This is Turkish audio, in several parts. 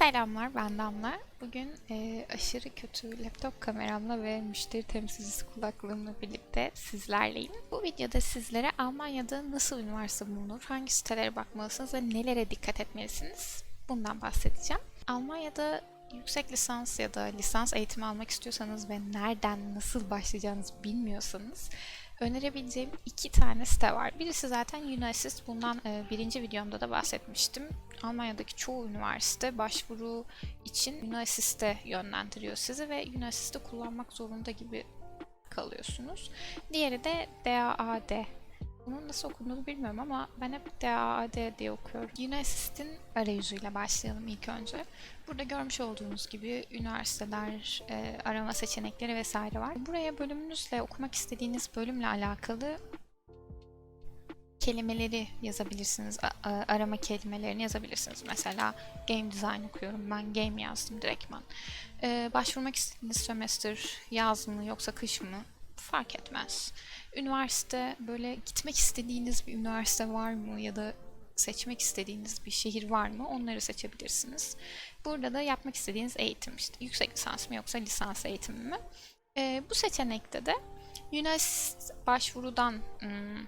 Selamlar, ben Damla. Bugün e, aşırı kötü laptop kameramla ve müşteri temsilcisi kulaklığımla birlikte sizlerleyim. Bu videoda sizlere Almanya'da nasıl üniversite bulunur, hangi sitelere bakmalısınız ve nelere dikkat etmelisiniz bundan bahsedeceğim. Almanya'da yüksek lisans ya da lisans eğitimi almak istiyorsanız ve nereden nasıl başlayacağınızı bilmiyorsanız önerebileceğim iki tane site var. Birisi zaten Unisys. Bundan e, birinci videomda da bahsetmiştim. Almanya'daki çoğu üniversite başvuru için Unisys'te yönlendiriyor sizi ve Unisys'te kullanmak zorunda gibi kalıyorsunuz. Diğeri de DAAD. Bunun nasıl okunduğunu bilmiyorum ama ben hep DAAD diye okuyorum. Unisys'in arayüzüyle başlayalım ilk önce. Burada görmüş olduğunuz gibi üniversiteler, e, arama seçenekleri vesaire var. Buraya bölümünüzle okumak istediğiniz bölümle alakalı kelimeleri yazabilirsiniz. Arama kelimelerini yazabilirsiniz. Mesela game design okuyorum. Ben game yazdım direktman. Ee, başvurmak istediğiniz sömestr yaz mı yoksa kış mı fark etmez. Üniversite böyle gitmek istediğiniz bir üniversite var mı ya da seçmek istediğiniz bir şehir var mı onları seçebilirsiniz. Burada da yapmak istediğiniz eğitim işte yüksek lisans mı yoksa lisans eğitimi mi? Ee, bu seçenekte de Unis başvurudan ım,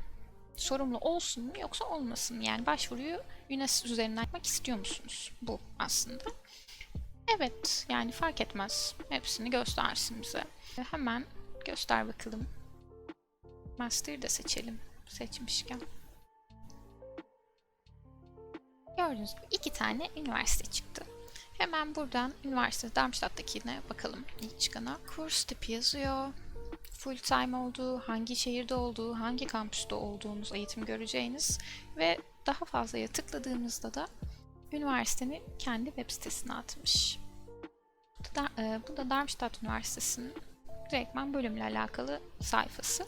sorumlu olsun mu yoksa olmasın mı? Yani başvuruyu Unisys üzerinden yapmak istiyor musunuz? Bu aslında. Evet, yani fark etmez. Hepsini göstersin bize. Hemen göster bakalım. Master'ı da seçelim. Seçmişken. Gördüğünüz gibi iki tane üniversite çıktı. Hemen buradan üniversite Darmstadt'takine bakalım ilk çıkana. Kurs tipi yazıyor full time olduğu, hangi şehirde olduğu, hangi kampüste olduğunuz eğitim göreceğiniz ve daha fazlaya tıkladığınızda da üniversitenin kendi web sitesine atmış. Bu da, e, bu da Darmstadt Üniversitesi'nin direktmen bölümle alakalı sayfası.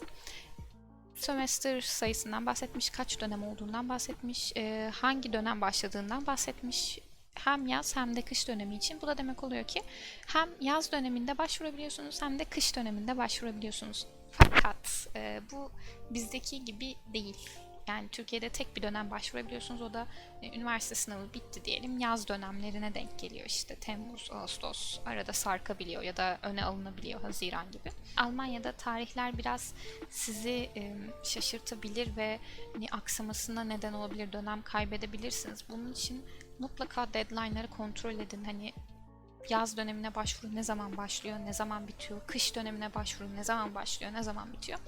Sömestr sayısından bahsetmiş, kaç dönem olduğundan bahsetmiş, e, hangi dönem başladığından bahsetmiş, hem yaz hem de kış dönemi için. Bu da demek oluyor ki hem yaz döneminde başvurabiliyorsunuz hem de kış döneminde başvurabiliyorsunuz. Fakat e, bu bizdeki gibi değil. Yani Türkiye'de tek bir dönem başvurabiliyorsunuz. O da e, üniversite sınavı bitti diyelim. Yaz dönemlerine denk geliyor işte. Temmuz, Ağustos arada sarkabiliyor ya da öne alınabiliyor Haziran gibi. Almanya'da tarihler biraz sizi e, şaşırtabilir ve hani, aksamasına neden olabilir. Dönem kaybedebilirsiniz. Bunun için mutlaka deadline'ları kontrol edin. Hani yaz dönemine başvuru ne zaman başlıyor, ne zaman bitiyor, kış dönemine başvuru ne zaman başlıyor, ne zaman bitiyor.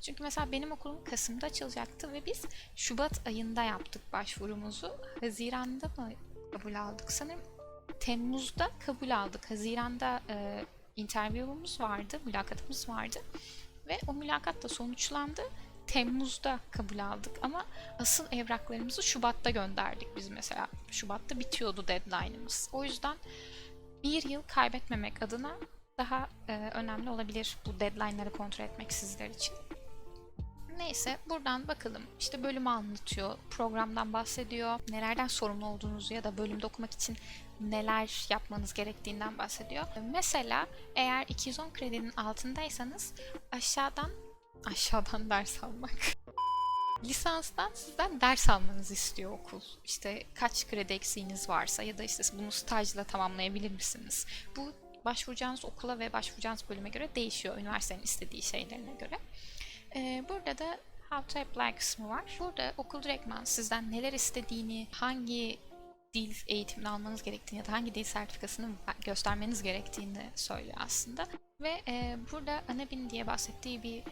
Çünkü mesela benim okulum Kasım'da açılacaktı ve biz Şubat ayında yaptık başvurumuzu. Haziran'da mı kabul aldık sanırım. Temmuz'da kabul aldık. Haziran'da e, interview'umuz vardı, mülakatımız vardı. Ve o mülakat da sonuçlandı. Temmuz'da kabul aldık ama asıl evraklarımızı Şubat'ta gönderdik biz mesela. Şubat'ta bitiyordu deadline'ımız. O yüzden bir yıl kaybetmemek adına daha e, önemli olabilir bu deadline'ları kontrol etmek sizler için. Neyse buradan bakalım işte bölümü anlatıyor, programdan bahsediyor, nelerden sorumlu olduğunuzu ya da bölümde okumak için neler yapmanız gerektiğinden bahsediyor. Mesela eğer 210 kredinin altındaysanız aşağıdan aşağıdan ders almak. Lisanstan sizden ders almanızı istiyor okul. İşte kaç kredi eksiğiniz varsa ya da işte bunu stajla tamamlayabilir misiniz? Bu başvuracağınız okula ve başvuracağınız bölüme göre değişiyor. Üniversitenin istediği şeylerine göre. Ee, burada da How to Apply kısmı var. Burada okul direktman sizden neler istediğini, hangi dil eğitimini almanız gerektiğini ya da hangi dil sertifikasını göstermeniz gerektiğini söylüyor aslında. Ve e, burada Anabin diye bahsettiği bir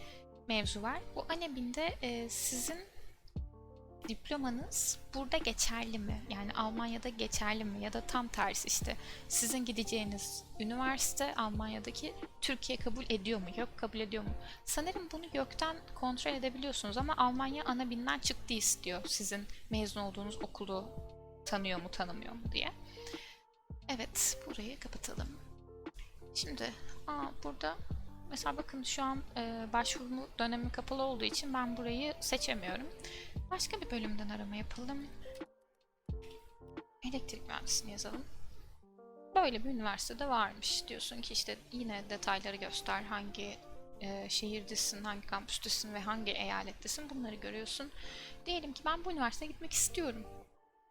mevzu var. Bu Anabin'de e, sizin diplomanız burada geçerli mi? Yani Almanya'da geçerli mi? Ya da tam tersi işte sizin gideceğiniz üniversite Almanya'daki Türkiye kabul ediyor mu? Yok kabul ediyor mu? Sanırım bunu gökten kontrol edebiliyorsunuz ama Almanya Anabin'den çıktı istiyor sizin mezun olduğunuz okulu tanıyor mu tanımıyor mu diye. Evet burayı kapatalım. Şimdi aa, burada Mesela bakın şu an e, başvuru dönemi kapalı olduğu için ben burayı seçemiyorum. Başka bir bölümden arama yapalım. Elektrik mühendisliğini yazalım. Böyle bir üniversitede varmış. Diyorsun ki işte yine detayları göster. Hangi e, şehirdesin, hangi kampüstesin ve hangi eyalettesin bunları görüyorsun. Diyelim ki ben bu üniversiteye gitmek istiyorum.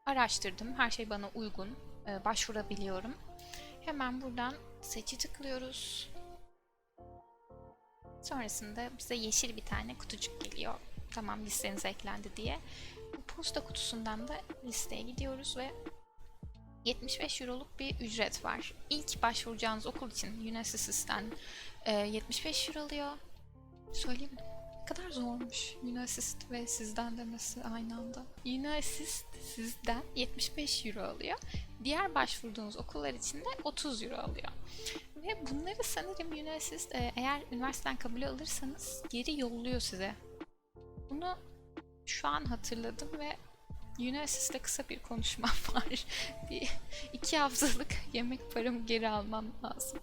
Araştırdım, her şey bana uygun. e, başvurabiliyorum. Hemen buradan seçi tıklıyoruz. Sonrasında bize yeşil bir tane kutucuk geliyor. Tamam listenize eklendi diye. Bu posta kutusundan da listeye gidiyoruz ve 75 euroluk bir ücret var. İlk başvuracağınız okul için Unisys'ten e, 75 euro alıyor. Söyleyeyim mi? Kadar zormuş Unisys ve sizden demesi aynı anda. Unisys sizden 75 euro alıyor. Diğer başvurduğunuz okullar için de 30 euro alıyor. Ve bunları sanırım Unisys e, eğer üniversiteden kabul alırsanız geri yolluyor size. Bunu şu an hatırladım ve Unisys'te kısa bir konuşmam var. bir iki haftalık yemek paramı geri almam lazım.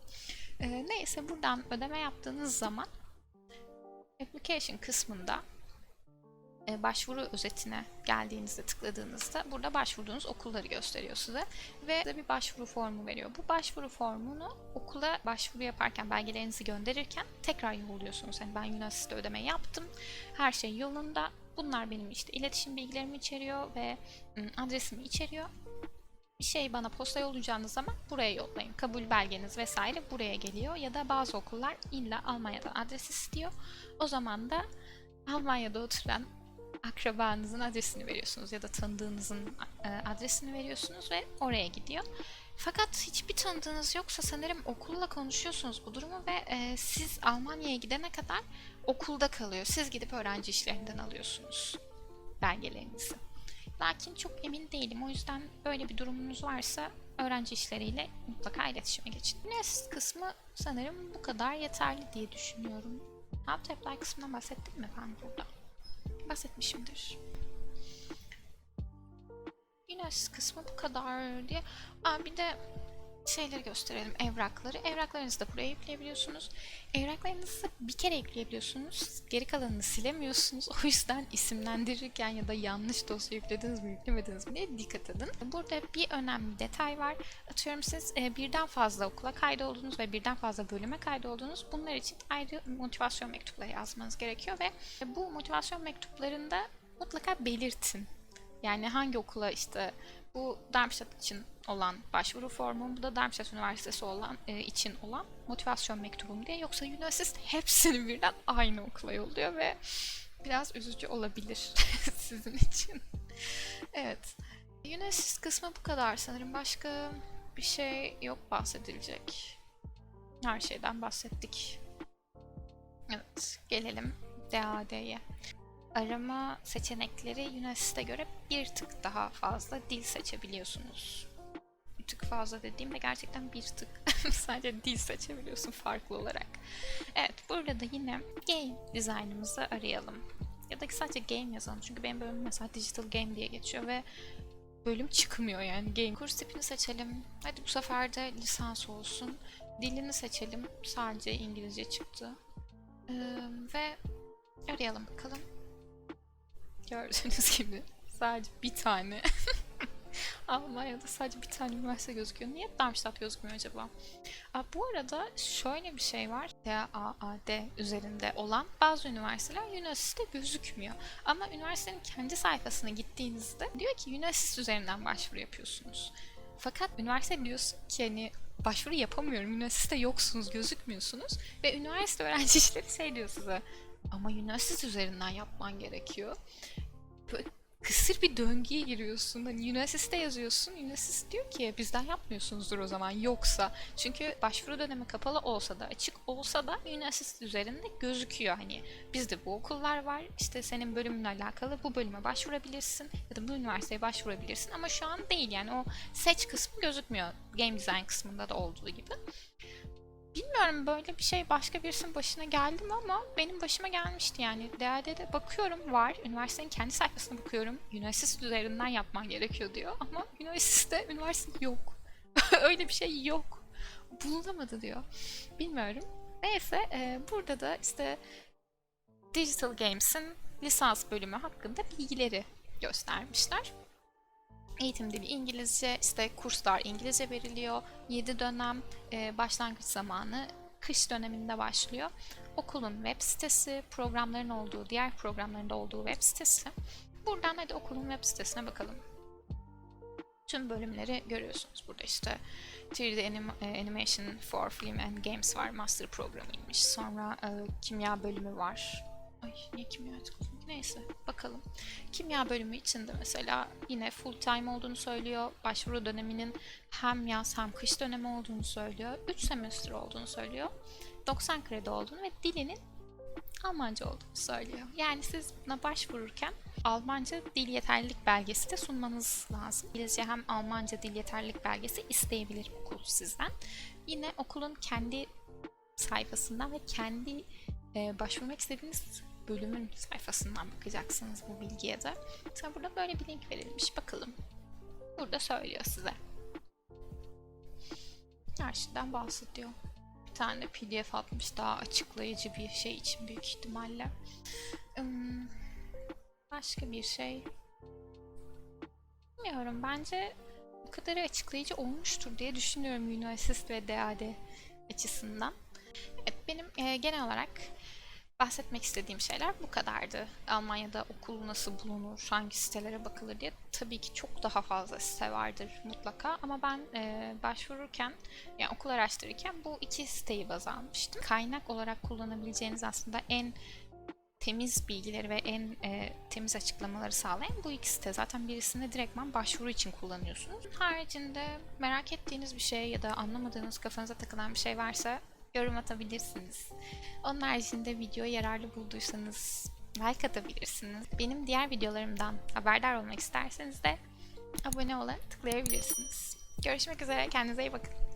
Ee, neyse buradan ödeme yaptığınız zaman application kısmında e, başvuru özetine geldiğinizde tıkladığınızda burada başvurduğunuz okulları gösteriyor size ve size bir başvuru formu veriyor. Bu başvuru formunu okula başvuru yaparken belgelerinizi gönderirken tekrar yolluyorsunuz. Yani ben Unisys'te ödeme yaptım. Her şey yolunda. Bunlar benim işte iletişim bilgilerimi içeriyor ve ım, adresimi içeriyor. Bir şey bana posta yollayacağınız zaman buraya yollayın. Kabul belgeniz vesaire buraya geliyor. Ya da bazı okullar illa Almanya'dan adres istiyor. O zaman da Almanya'da oturan akrabanızın adresini veriyorsunuz ya da tanıdığınızın e, adresini veriyorsunuz ve oraya gidiyor. Fakat hiçbir tanıdığınız yoksa sanırım okulla konuşuyorsunuz bu durumu ve e, siz Almanya'ya gidene kadar okulda kalıyor. Siz gidip öğrenci işlerinden alıyorsunuz belgelerinizi. Lakin çok emin değilim. O yüzden böyle bir durumunuz varsa öğrenci işleriyle mutlaka iletişime geçin. Nest kısmı sanırım bu kadar yeterli diye düşünüyorum. How to apply kısmından bahsettim mi ben burada? Bahsetmişimdir. Ines kısmı bu kadar diye. Aa, bir de şeyleri gösterelim evrakları. Evraklarınızı da buraya yükleyebiliyorsunuz. Evraklarınızı bir kere yükleyebiliyorsunuz. Geri kalanını silemiyorsunuz. O yüzden isimlendirirken ya da yanlış dosya yüklediniz mi yüklemediniz mi diye dikkat edin. Burada bir önemli detay var. Atıyorum siz e, birden fazla okula kaydoldunuz ve birden fazla bölüme kaydoldunuz. Bunlar için ayrı motivasyon mektupları yazmanız gerekiyor ve bu motivasyon mektuplarında mutlaka belirtin. Yani hangi okula işte bu Darmstadt için olan başvuru formum, bu da Darmstadt Üniversitesi olan e, için olan motivasyon mektubum diye. Yoksa Unisys hepsini birden aynı okula yolluyor ve biraz üzücü olabilir sizin için. evet. Unisys kısmı bu kadar sanırım. Başka bir şey yok bahsedilecek. Her şeyden bahsettik. Evet, gelelim DAD'ye arama seçenekleri Unisys'e göre bir tık daha fazla dil seçebiliyorsunuz. Bir tık fazla dediğimde gerçekten bir tık sadece dil seçebiliyorsun farklı olarak. Evet burada da yine game dizaynımızı arayalım. Ya da sadece game yazalım çünkü benim bölümüm mesela digital game diye geçiyor ve bölüm çıkmıyor yani game. Kurs tipini seçelim. Hadi bu sefer de lisans olsun. Dilini seçelim. Sadece İngilizce çıktı. Ee, ve arayalım bakalım. Gördüğünüz gibi sadece bir tane Almanya'da sadece bir tane üniversite gözüküyor. Niye Darmstadt gözükmüyor acaba? Aa, bu arada şöyle bir şey var. DAAD üzerinde olan bazı üniversiteler Unisys'te gözükmüyor. Ama üniversitenin kendi sayfasına gittiğinizde diyor ki Unisys üzerinden başvuru yapıyorsunuz. Fakat üniversite diyorsun ki hani başvuru yapamıyorum. Unisys'te yoksunuz, gözükmüyorsunuz. Ve üniversite öğrenci işleri şey diyor size. Ama Unisys üzerinden yapman gerekiyor. Böyle kısır bir döngüye giriyorsun. Hani Unisys'te yazıyorsun. Unisys diyor ki bizden yapmıyorsunuzdur o zaman yoksa. Çünkü başvuru dönemi kapalı olsa da açık olsa da Unisys üzerinde gözüküyor. Hani bizde bu okullar var. İşte senin bölümünle alakalı bu bölüme başvurabilirsin ya da bu üniversiteye başvurabilirsin ama şu an değil yani o seç kısmı gözükmüyor. Game design kısmında da olduğu gibi. Bilmiyorum böyle bir şey başka birisinin başına geldi mi ama benim başıma gelmişti yani. DLD'de bakıyorum var. Üniversitenin kendi sayfasına bakıyorum. Unisys üzerinden yapman gerekiyor diyor ama Unisys'te üniversite yok. Öyle bir şey yok. Bulunamadı diyor. Bilmiyorum. Neyse e, burada da işte Digital Games'in lisans bölümü hakkında bilgileri göstermişler. Eğitim dili İngilizce, işte kurslar İngilizce veriliyor. 7 dönem e, başlangıç zamanı kış döneminde başlıyor. Okulun web sitesi, programların olduğu, diğer programların da olduğu web sitesi. Buradan hadi okulun web sitesine bakalım. tüm bölümleri görüyorsunuz. Burada işte 3D anim- e, Animation for Film and Games var. Master programıymış. Sonra e, kimya bölümü var. Ay niye kimya tıkladım? Neyse bakalım. Kimya bölümü içinde mesela yine full time olduğunu söylüyor. Başvuru döneminin hem yaz hem kış dönemi olduğunu söylüyor. 3 semester olduğunu söylüyor. 90 kredi olduğunu ve dilinin Almanca olduğunu söylüyor. Yani siz buna başvururken Almanca dil yeterlilik belgesi de sunmanız lazım. İngilizce hem Almanca dil yeterlilik belgesi isteyebilir okul sizden. Yine okulun kendi sayfasından ve kendi e, başvurmak istediğiniz bölümün sayfasından bakacaksınız bu bilgiye de. Mesela burada böyle bir link verilmiş. Bakalım. Burada söylüyor size. Her şeyden bahsediyor. Bir tane pdf atmış daha açıklayıcı bir şey için büyük ihtimalle. Hmm, başka bir şey bilmiyorum bence bu kadarı açıklayıcı olmuştur diye düşünüyorum Unisys ve DAD açısından. Evet, benim e, genel olarak bahsetmek istediğim şeyler bu kadardı. Almanya'da okul nasıl bulunur, hangi sitelere bakılır diye tabii ki çok daha fazla site vardır mutlaka ama ben e, başvururken yani okul araştırırken bu iki siteyi baz almıştım. Kaynak olarak kullanabileceğiniz aslında en temiz bilgileri ve en e, temiz açıklamaları sağlayan bu iki site. Zaten birisini direktman başvuru için kullanıyorsunuz. Haricinde merak ettiğiniz bir şey ya da anlamadığınız kafanıza takılan bir şey varsa yorum atabilirsiniz. Onun haricinde videoyu yararlı bulduysanız like atabilirsiniz. Benim diğer videolarımdan haberdar olmak isterseniz de abone olun tıklayabilirsiniz. Görüşmek üzere. Kendinize iyi bakın.